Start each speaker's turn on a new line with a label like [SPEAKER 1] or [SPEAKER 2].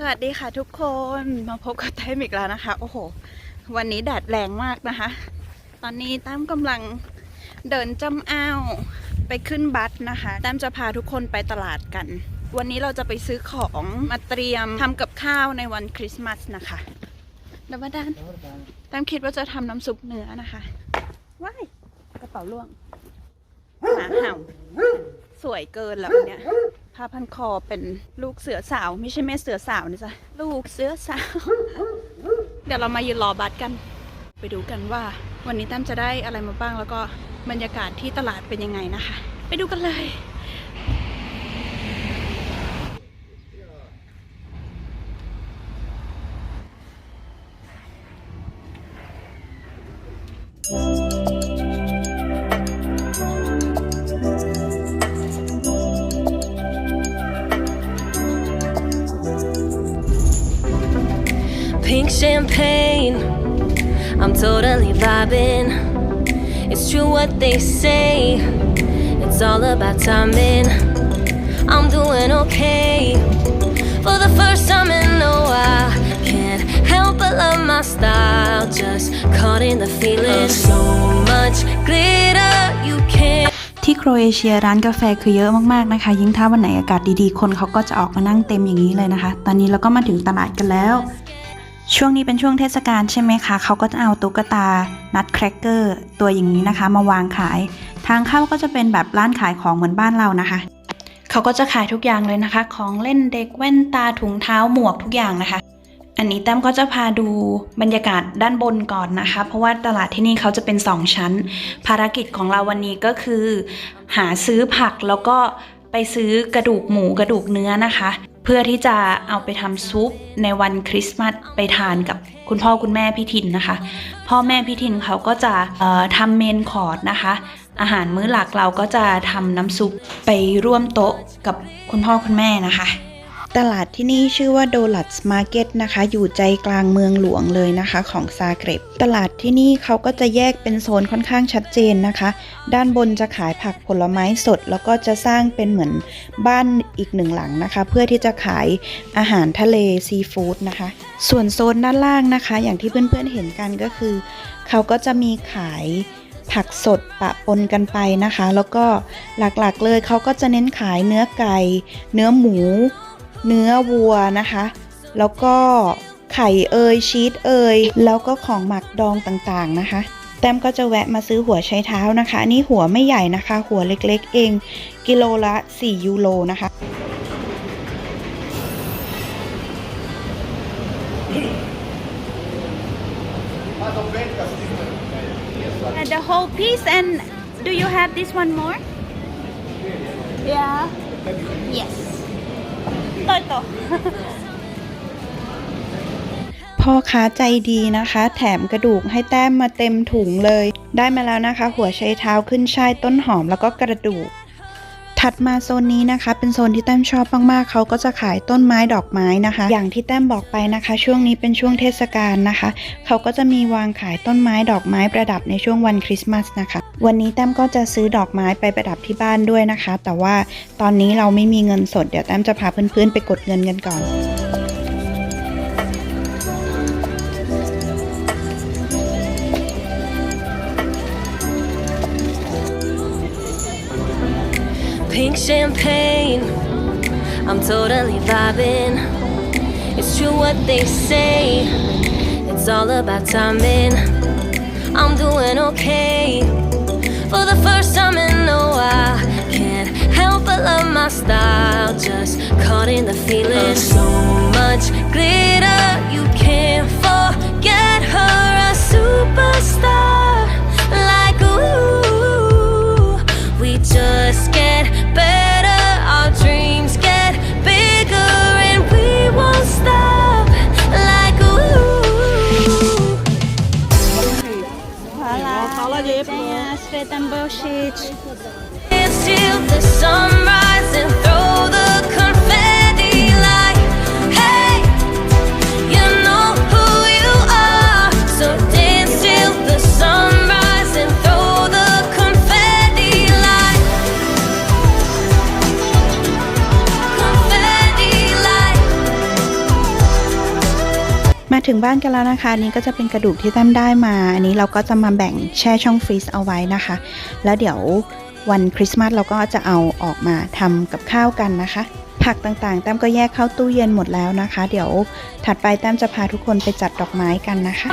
[SPEAKER 1] สวัสดีค่ะทุกคนมาพบกับแต้มอีกแล้วนะคะ โอ้โห วันนี้แดดแรงมากนะคะ ตอนนี้แต้มกำลังเดินจำอ้าวไปขึ้นบัสนะคะแต้มจะพาทุกคนไปตลาดกัน วันนี้เราจะไปซื้อของมาเตรียมทำกับข้าวในวันคริสต์มาสนะคะดับดานแต้มคิดว่าจะทำน้ำซุปเนื้อนะคะว้ายกระเป๋าล่วงหมาเห่าสวยเกินแล้วเนี่ย ผ้าพันคอเป็นลูกเสือสาว ไม่ใช่แม่เสือสาวนะจ๊ะลูกเสือสาว เดี๋ยวเรามายืนรอบัสกัน ไปดูกันว่า วันนี้แต้มจะได้อะไรมาบ้างแล้วก็บรรยากาศที่ตลาดเป็นยังไงนะคะ ไปดูกันเลย
[SPEAKER 2] champagne, I'm totally vibing. It's true what they say, it's all about timing. I'm doing okay. For the first time in a while, can't help but love my style. Just caught in the feeling. So much glitter, you can't.
[SPEAKER 1] ที่โครเอเชียร้านกาแฟคือเยอะมากๆนะคะ ยิ่งถ้าวันไหนอากาศดีๆ คนเขาก็จะออกมานั่งเต็มอย่างนี้เลยนะคะ ตอนนี้เราก็มาถึงตลาดกันแล้ว ช่วงนี้เป็นช่วงเทศกาลใช่ไหมคะเขาก็จะเอาตุ๊กตา นัดแครกเกอร์ตัวอย่างนี้นะคะ มาวางขาย ทางเข้าก็จะเป็นแบบร้านขายของเหมือนบ้านเรานะคะ เขาก็จะขายทุกอย่างเลยนะคะ ของเล่นเด็กแว่นตาถุงเท้าหมวกทุกอย่างนะคะ อันนี้แต้มก็จะพาดูบรรยากาศด้านบนก่อนนะคะ เพราะว่าตลาดที่นี่เขาจะเป็น 2 ชั้น ภารกิจของเราวันนี้ก็คือ หาซื้อผักแล้วก็ไปซื้อกระดูกหมูกระดูกเนื้อนะคะ พื่อที่จะเอาไปทำซุปในวันคริสต์มาสไปทานกับคุณพ่อคุณแม่พี่ทินนะคะ พ่อแม่พี่ทินเขาก็จะทำเมนคอร์สนะคะ อาหารมื้อหลักเราก็จะทำน้ำซุปไปร่วมโต๊ะกับคุณพ่อคุณแม่นะคะ ตลาดที่นี่ชื่อว่าโดลัตส์มาร์เก็ตนะคะ อยู่ใจกลางเมืองหลวงเลยนะคะของซาเกร็บ ตลาดที่นี่เขาก็จะแยกเป็นโซนค่อนข้างชัดเจนนะคะ ด้านบนจะขายผักผลไม้สด แล้วก็จะสร้างเป็นเหมือนบ้านอีกหนึ่งหลังนะคะ เพื่อที่จะขายอาหารทะเลซีฟู้ดนะคะ ส่วนโซนด้านล่างนะคะ อย่างที่เพื่อนๆเห็นกันก็คือ เขาก็จะมีขายผักสดปะปนกันไปนะคะ แล้วก็หลักๆเลยเขาก็จะเน้นขายเนื้อไก่ เนื้อหมู เนื้อวัวนะคะ แล้วก็ไข่เอยชีสเอยแล้วก็ของหมักดองต่างๆนะคะ แต้มก็จะแวะมาซื้อหัวไชเท้านะคะ อันนี่หัวไม่ใหญ่นะคะ หัวเล็กๆ เอง กิโลละ 4 ยูโรนะคะ The whole piece and do you have this one more? Yeah. Yes. ต่อยต่อพ่อค้าใจดีนะคะ แถมกระดูกให้แต้มมาเต็มถุงเลย ได้มาแล้วนะคะ หัวไชเท้าขึ้นช่ายต้นหอมแล้วก็กระดูก ถัดมาโซนนี้นะคะ เป็นโซนที่แต้มชอบมากๆเขาก็จะขายต้นไม้ดอกไม้นะคะ อย่างที่แต้มบอกไปนะคะ ช่วงนี้เป็นช่วงเทศกาลนะคะ เขาก็จะมีวางขายต้นไม้ดอกไม้ประดับในช่วงวันคริสต์มาสนะคะ วันนี้แต้มก็จะซื้อดอกไม้ไปประดับที่บ้านด้วยนะคะ แต่ว่าตอนนี้เราไม่มีเงินสดเดี๋ยวแต้มจะพาเพื่อนๆไปกดเงินกันก่อน
[SPEAKER 2] champagne, I'm totally vibing. It's true what they say, it's all about timing. I'm doing okay. For the first time in a while, can't help but love my style. Just caught in the feeling. So much glitter,
[SPEAKER 1] มาถึงบ้านกันแล้วนะคะนนี้ก็จะเป็นกระดูกที่แต้มได้มา อันนี้เราก็จะมาแบ่งแช่ช่องฟรีซเอาไว้นะคะ แล้วเดี๋ยววันคริสต์มาสเราก็จะเอาออกมาทำกับข้าวกันนะคะ ผักต่างๆแต้มก็แยกเข้าตู้เย็นหมดแล้วนะคะ เดี๋ยวถัดไปแต้มจะพาทุกคนไปจัดดอกไม้กันนะคะ